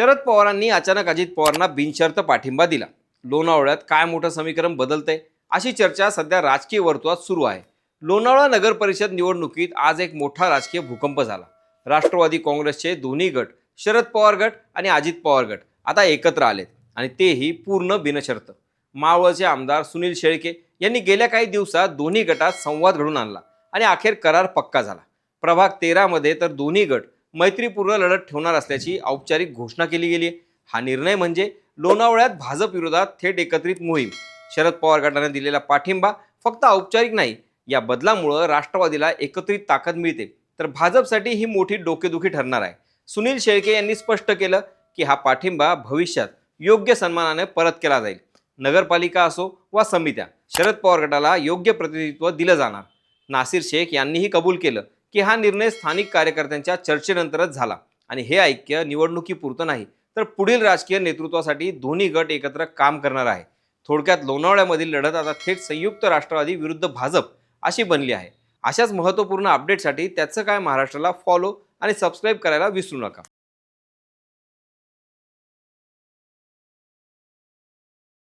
शरद पवारांनी अचानक अजित पवारांना बिनशर्त पाठिंबा दिला. लोणावळ्यात काय मोठं समीकरण बदलतंय अशी चर्चा सध्या राजकीय वर्तुळात सुरू आहे. लोणावळा नगर परिषद निवडणुकीत आज एक मोठा राजकीय भूकंप झाला. राष्ट्रवादी काँग्रेसचे दोन्ही गट शरद पवार गट आणि अजित पवार गट आता एकत्र आलेत आणि तेही पूर्ण बिनशर्त. मावळचे आमदार सुनील शेळके यांनी गेल्या काही दिवसात दोन्ही गटात संवाद घडून आणला आणि अखेर करार पक्का झाला. प्रभाग तेरामध्ये तर दोन्ही गट मैत्रीपूर्ण लढत ठेवणार असल्याची औपचारिक घोषणा केली गेली आहे. हा निर्णय म्हणजे लोणावळ्यात भाजप विरोधात थेट एकत्रित मोहीम. शरद पवार गटाने दिलेला पाठिंबा फक्त औपचारिक नाही या बदलामुळं राष्ट्रवादीला एकत्रित ताकद मिळते. तर भाजपसाठी ही मोठी डोकेदुखी ठरणार आहे. सुनील शेळके यांनी स्पष्ट केलं की हा पाठिंबा भविष्यात योग्य सन्मानाने परत केला जाईल. नगरपालिका असो वा समित्या शरद पवार गटाला योग्य प्रतिनिधित्व दिलं जाणार. नासिर शेख यांनीही कबूल केलं की हा निर्णय स्थानिक कार्यकर्त्यांच्या चर्चेनंतरच झाला. आणि हे ऐक्य निवडणुकीपुरतं नाही तर पुढील राजकीय नेतृत्वासाठी दोन्ही गट एकत्र काम करणार आहे. थोडक्यात लोणावळ्यामधील लढत आता थेट संयुक्त राष्ट्रवादी विरुद्ध भाजप अशी बनली आहे. अशाच महत्त्वपूर्ण अपडेटसाठी त्याचं काय महाराष्ट्राला फॉलो आणि सबस्क्राईब करायला विसरू नका.